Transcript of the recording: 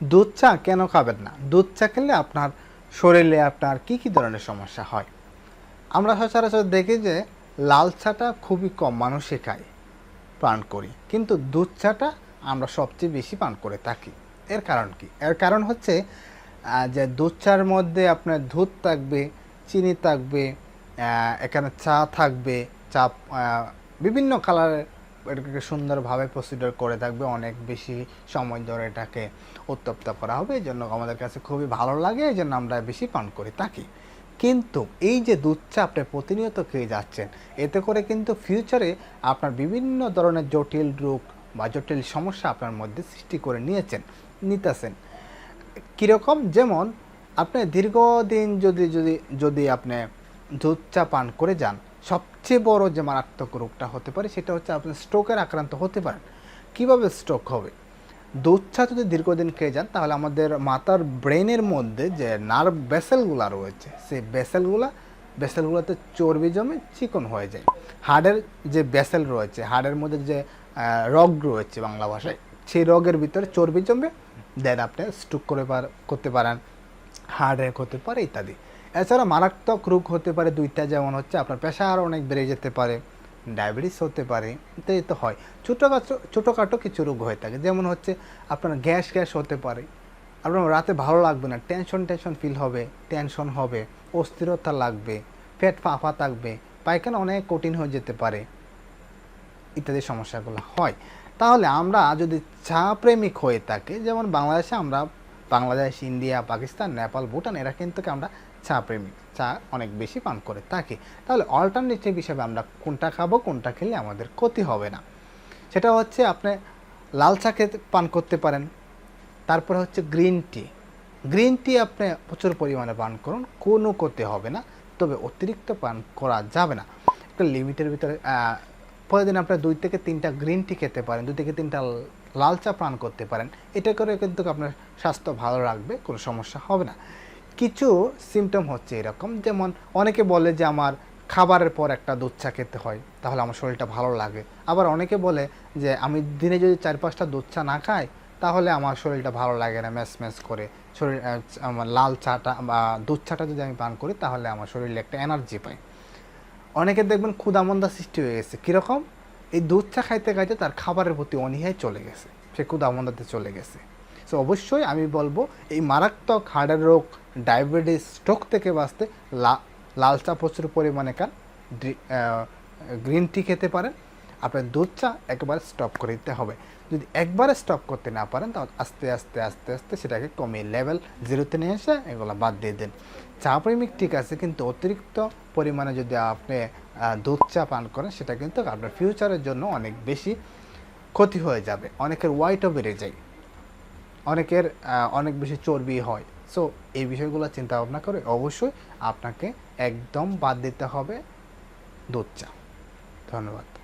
দুধ চা কেন খাবেন না? দুধ চা খেলে আপনার শরীরে আপনার কি কি ধরনের সমস্যা হয়? আমরা সচরাচর দেখি যে লাল চাটা খুবই কম মানুষই খায়, পান করি। কিন্তু দুধ চাটা আমরা সবচেয়ে বেশি পান করে থাকি। এর কারণ কি? এর কারণ হচ্ছে যে দুধ চার মধ্যে আপনার দুধ থাকবে, চিনি থাকবে এখানে চা থাকবে, চা বিভিন্ন কালারের এটাকে সুন্দরভাবে প্রসিডিওর করে থাকবে, অনেক বেশি সময় ধরে এটাকে উত্তপ্ত করা হবে। এই জন্য আমাদের কাছে খুবই ভালো লাগে, এই জন্য আমরা বেশি পান করে থাকি। কিন্তু এই যে দুধ চা আপনি প্রতিনিয়ত খেয়ে যাচ্ছেন, এতে করে কিন্তু ফিউচারে আপনার বিভিন্ন ধরনের জটিল রোগ বা জটিল সমস্যা আপনার মধ্যে সৃষ্টি করে নিয়েছেন, নিতেছেন। কীরকম? যেমন, আপনি দীর্ঘদিন যদি যদি যদি আপনি দুধ চা পান করে যান সবচেয়ে বড় যে মারাত্মক রোগটা হতে পারে, সেটা হচ্ছে আপনি স্ট্রোকের আক্রান্ত হতে পারেন। কীভাবে স্ট্রোক হবে? দুধ যদি দীর্ঘদিন খেয়ে যান, তাহলে আমাদের মাথার ব্রেনের মধ্যে যে নার্ভ ভেসেলগুলো রয়েছে, সেই বেসেলগুলা বেসেলগুলোতে চর্বি জমে চিকন হয়ে যায়। হাড়ের যে বেসেল রয়েছে, হাড়ের মধ্যে যে রগ রয়েছে বাংলা ভাষায়, সেই রগের ভিতরে চর্বি জমে দেন আপনি স্ট্রোক করে করতে পারেন হার্ট অ্যাটাক হতে পারে ইত্যাদি। এছাড়া মারাত্মক রোগ হতে পারে, দুইটা যেমন হচ্ছে, আপনার প্রেশার অনেক বেড়ে যেতে পারে, ডায়াবেটিস হতে পারে ইত্যাদি তো হয়। ছোটোখাটো ছোটোখাটো কিছু রোগ হয়ে থাকে, যেমন হচ্ছে আপনার গ্যাস গ্যাস হতে পারে। আপনার রাতে ভালো লাগবে না, টেনশন টেনশন ফিল হবে, টেনশন হবে, অস্থিরতা লাগবে, পেট ফাঁফা থাকবে, পায়খানা অনেক কঠিন হয়ে যেতে পারে, ইত্যাদি সমস্যাগুলো হয়। তাহলে আমরা যদি চা প্রেমিক হয়ে থাকি, যেমন বাংলাদেশে আমরা, বাংলাদেশ, ইন্ডিয়া, পাকিস্তান, নেপাল, ভুটান, এরা কিন্তু আমরা চা প্রেমিক চা অনেক বেশি পান করে থাকি। তাহলে অল্টারনেটিভ হিসেবে আমরা কোনটা খাব, কোনটা খেলে আমাদের ক্ষতি হবে না। সেটা হচ্ছে আপনি লাল চা খেতে, পান করতে পারেন। তারপরে হচ্ছে গ্রিন টি গ্রিন টি আপনি প্রচুর পরিমাণে পান করুন, কোনো ক্ষতি হবে না। তবে অতিরিক্ত পান করা যাবে না। একটা লিমিটের ভিতরে প্রতিদিন আপনার দুই থেকে তিনটা গ্রিন টি খেতে পারেন, দুই থেকে তিনটা লাল চা পান করতে পারেন। এটা করে কিন্তু আপনার স্বাস্থ্য ভালো রাখবে, কোনো সমস্যা হবে না। কিছু সিমটম হচ্ছে এরকম। যেমন অনেকে বলে যে আমার খাবারের পর একটা দুধ চা খেতে হয়, তাহলে আমার শরীরটা ভালো লাগে। আবার অনেকে বলে যে আমি দিনে যদি চার পাঁচটা দুধ চা না খাই, তাহলে আমার শরীরটা ভালো লাগে না, ম্যাচ ম্যাচ করে। শরীর আমার লাল চাটা বা দুধ চাটা যদি আমি পান করি, তাহলে আমার শরীরে একটা এনার্জি পাই। অনেকে দেখবেন ক্ষুদামন্দা সৃষ্টি হয়ে গেছে। কীরকম? এই দুধ চা খাইতে খাইতে তার খাবারের প্রতি অনীহায় চলে গেছে। সে ক্ষুদামন্দাতে চলে গেছে। সো অবশ্যই আমি বলব, এই মারাত্মক হার্টের রোগ ডায়াবেটিস স্ট্রোক থেকে বাঁচতে লাল চা প্রচুর পরিমাণে খান গ্রিন টি খেতে পারেন। আপনার দুধ চা একবারে স্টপ করে দিতে হবে। যদি একবারে স্টপ করতে না পারেন, তাহলে আস্তে আস্তে আস্তে আস্তে সেটাকে কমিয়ে লেভেল জিরোতে নিয়ে এসে এগুলো বাদ দিয়ে দিন। চা প্রেমিক ঠিক আছে, কিন্তু অতিরিক্ত পরিমাণে যদি আপনি দুধ চা পান করেন, সেটা কিন্তু আপনার ফিউচারের জন্য অনেক বেশি ক্ষতি হয়ে যাবে। অনেকের ওয়াইটও বেড়ে যায়। অনেকের অনেক বেশি চর্বি হয়। সো এই বিষয়গুলো চিন্তা ভাবনা করে অবশ্যই আপনাকে একদম বাদ দিতে হবে দুধ চা ধন্যবাদ।